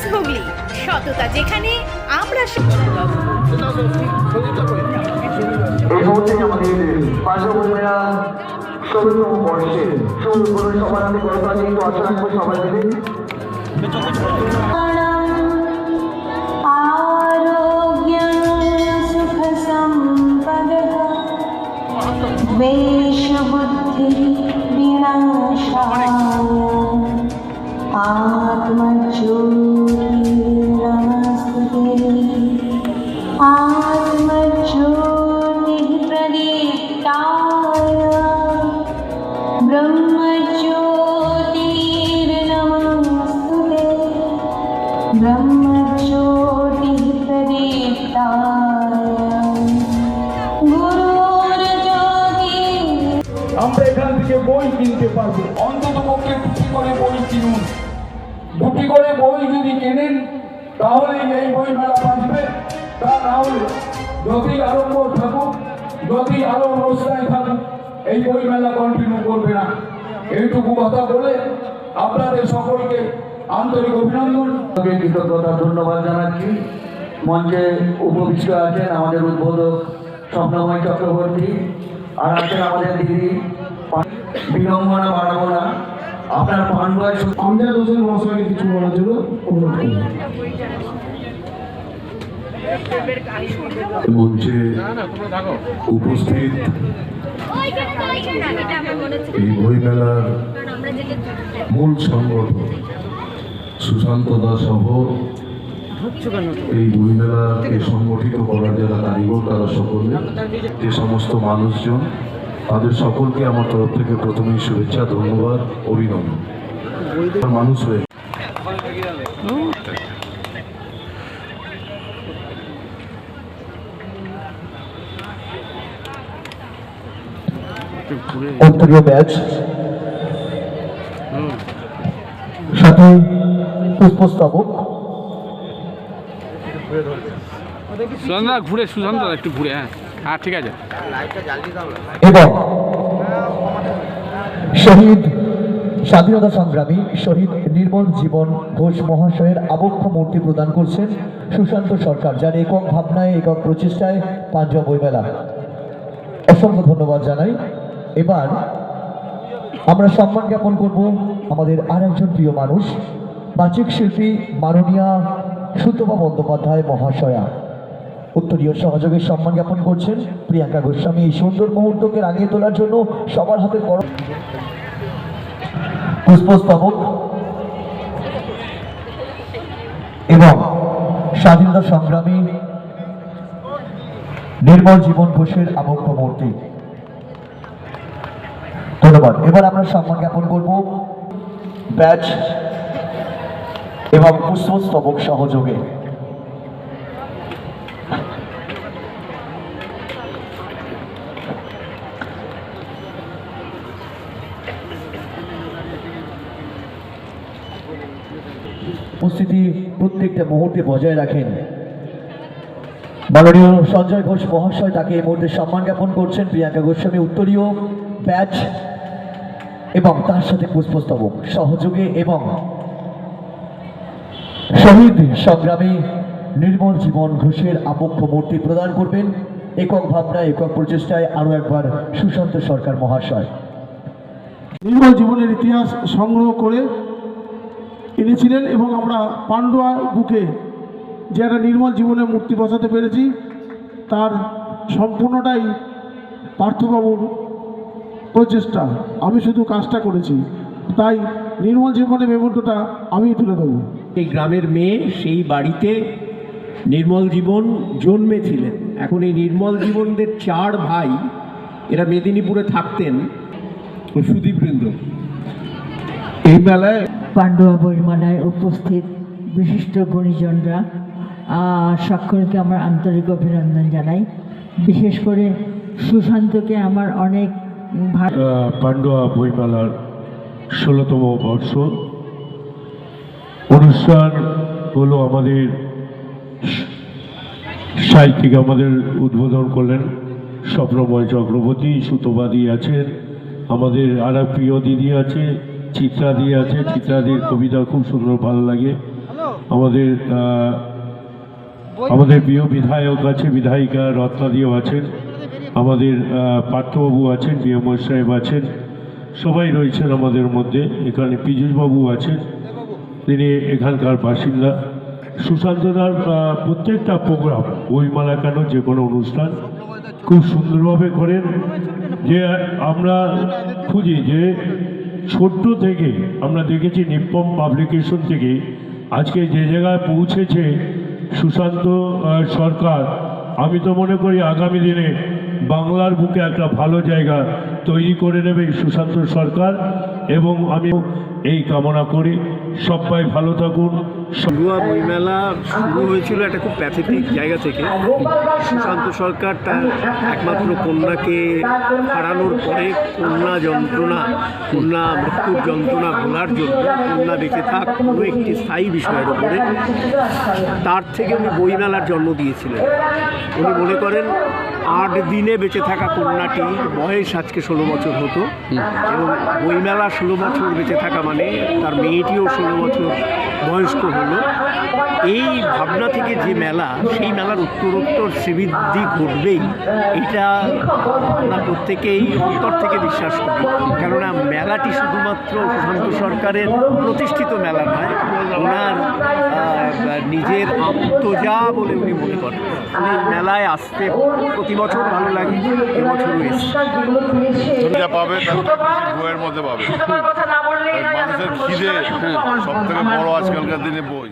News Hooghly সততা যেখানে আমরা সে- এই মুহূর্তে আমাদের পার্শ্বভূমিরা ষোলতম বর্ষে শুরু করে সবার হাতে করোনা কিন্তু আশা রাখবো সবাই মিলে आरोग्यं আমরা এখান থেকে বই কিনতে পারব। অন্তত পক্ষে করে বই কিনুন? দুটি করে বই যদি কেনেন তাহলে এই বই মেলা বাঁচবে। তা না হলে যতই আরম্ভ থাকুক যতই আরও অবস্থায় থাকুক, এই বই মেলা কন্টিনিউ করবে না। এইটুকু কথা বলে আপনাদের সকলকে আন্তরিক অভিনন্দন। কৃতজ্ঞতা, ধন্যবাদ জানাচ্ছি। মঞ্চে উপবিষ্ট আছেন আমাদের উদ্বোধক স্বপ্নময় চক্রবর্তী, আর আছেন আমাদের দিদি বিড়ম্বনা বাড়াবো না আপনার পান্ডুয়ায় আমজাদ হোসেন মহাশয়কে কিছু বলার জন্য অনুরোধ করব। মঞ্চে উপস্থিত এই বইমেলার মূল সংগঠন সুশান্ত দাস সহ এই বইমেলাকে সংগঠিত করার যারা কারিগর তারা সকলে যে সমস্ত মানুষজন তাদের সকলকে আমার তরফ থেকে প্রথমেই শুভেচ্ছা, ধন্যবাদ, অভিনন্দন। মানুষ হয়ে সাথে পুষ্পস্তবক সুশান্ত ঘুরে একটু ঘুরে হ্যাঁ। হ্যাঁ ঠিক আছে। এবং শহীদ স্বাধীনতা সংগ্রামী শহীদ নির্মল জীবন ঘোষ মহাশয়ের আবক্ষ মূর্তি প্রদান করছেন সুশান্ত সরকার, যার একক ভাবনায়, একক প্রচেষ্টায় পাঞ্জাব বইমেলা অসংখ্য ধন্যবাদ জানাই। এবার আমরা সম্মান জ্ঞাপন করব আমাদের আর একজন প্রিয় মানুষ, বাচিক শিল্পী মাননীয়া সুতপা বন্দ্যোপাধ্যায় মহাশয়া। উত্তরীয় সহযোগের সম্মান জ্ঞাপন করছেন প্রিয়াঙ্কা গোস্বামী। এই সুন্দর মুহূর্তকে রাঙিয়ে তোলার জন্য সবার হাতে করো পুষ্পস্তবক এবং স্বাধীনতা সংগ্রামী নির্মল জীবন ঘোষের আবক্ষ মূর্তি। ধন্যবাদ। এবার আমরা সম্মান জ্ঞাপন করব ব্যাচ এবং পুষ্পস্তবক সহযোগে। উপস্থিতি প্রত্যেকটা মুহূর্তে বজায় রাখেন। মাননীয় সঞ্জয় ঘোষ মহাশয় তাকে এই মুহূর্তে সম্মান জ্ঞাপন করছেন। প্রিয়াঙ্কা গোস্বামী উত্তরীয় ব্যাচ এবং তার সাথে পুষ্পস্তবক সহযোগে এবং শহীদ সংগ্রামী নির্মল জীবন ঘোষের আবক্ষ মূর্তি প্রদান করবেন। একক ভাবনায়, একক প্রচেষ্টায় আরও একবার সুশান্ত সরকার মহাশয়। নির্মল জীবনের ইতিহাস সংগ্রহ করে এনেছিলেন এবং আমরা পান্ডুয়া বুকে যে একটা নির্মল জীবনে মূর্তি বসাতে পেরেছি তার সম্পূর্ণটাই পার্থবাবুর প্রচেষ্টা। আমি শুধু কাজটা করেছি। তাই নির্মল জীবনের মেমোরিটা আমি তুলে দেবো এই গ্রামের মেয়ে সেই বাড়িতে নির্মল জীবন জন্মেছিলেন। এখন এই নির্মল জীবনদের চার ভাই এরা মেদিনীপুরে থাকতেন। সুদীপবৃন্দ এই মেলায় পাণ্ডুয়া বইমেলায় উপস্থিত বিশিষ্ট গুণীজনরা সকলকে আমার আন্তরিক অভিনন্দন জানাই। বিশেষ করে সুশান্তকে আমার অনেক পান্ডুয়া বইমেলার ষোলোতম বর্ষ। অনুষ্ঠান হলো আমাদের সাহিত্যিক আমাদের উদ্বোধন করলেন স্বপ্নময় চক্রবর্তী, সুতোবাদী আছেন, আমাদের আর প্রিয় দিদি আছে চিত্রাদি আছে চিত্রাদির কবিতা খুব সুন্দর, ভালো লাগে। আমাদের আমাদের প্রিয় বিধায়ক আছে, বিধায়িকা রত্নাদিও আছেন। আমাদের পার্থবাবু আছেন বিএমও সাহেব আছেন। সবাই রয়েছেন আমাদের মধ্যে। এখানে পীযূষবাবু আছেন। তিনি এখানকার বাসিন্দা। সুশান্তদার প্রত্যেকটা প্রোগ্রাম, বইমেলা কেন, যে কোনো অনুষ্ঠান খুব সুন্দরভাবে করেন। যে আমরা খুঁজি যে ছোট্ট থেকে আমরা দেখেছি নিপম পাবলিকেশন থেকে আজকে যে জায়গায় পৌঁছেছে সুশান্ত সরকার, আমি তো মনে করি আগামী দিনে বাংলার বুকে একটা ভালো জায়গা তৈরি করে নেবে সুশান্ত সরকার। এবং আমি এই কামনা করি। সবাই ভালো থাকুন। সগুয়া বইমেলা শুরু হয়েছিল একটা খুব প্যাথেটিক জায়গা থেকে। সুশান্ত সরকার তার একমাত্র কন্যাকে হারানোর পরে কন্যা যন্ত্রণা কন্যা মৃত্যুর যন্ত্রণা ভোলার জন্য কন্যা বেঁচে থাক কোনো একটি স্থায়ী বিষয়ের উপরে। তার থেকে উনি বইমেলার জন্ম দিয়েছিলেন। উনি মনে করেন আট দিনে বেঁচে থাকা কন্যাটি বয়স আজকে ষোলো বছর হতো। এবং বইমেলা ষোলো বছর বেঁচে থাকা মানে তার মেয়েটিও ষোলো বছর বয়স্ক হলো। এই ভাবনা থেকে যে মেলা, সেই মেলার উত্তরোত্তর শ্রীবৃদ্ধি ঘটবেই, এটা আমরা প্রত্যেকেই অন্তর থেকে বিশ্বাস করি। কেননা মেলাটি শুধুমাত্র সুশান্ত সরকারের প্রতিষ্ঠিত মেলা নয়, ওনার নিজের আত্মজা বলে উনি মনে করেন। উনি মেলায় আসতে প্রতি বছর ভালো লাগে, এবছরও এসেছে। যা পাবে বইয়ের মধ্যে পাবে। মানুষের খিদে সব থেকে বড় আজকালকার দিনে বই।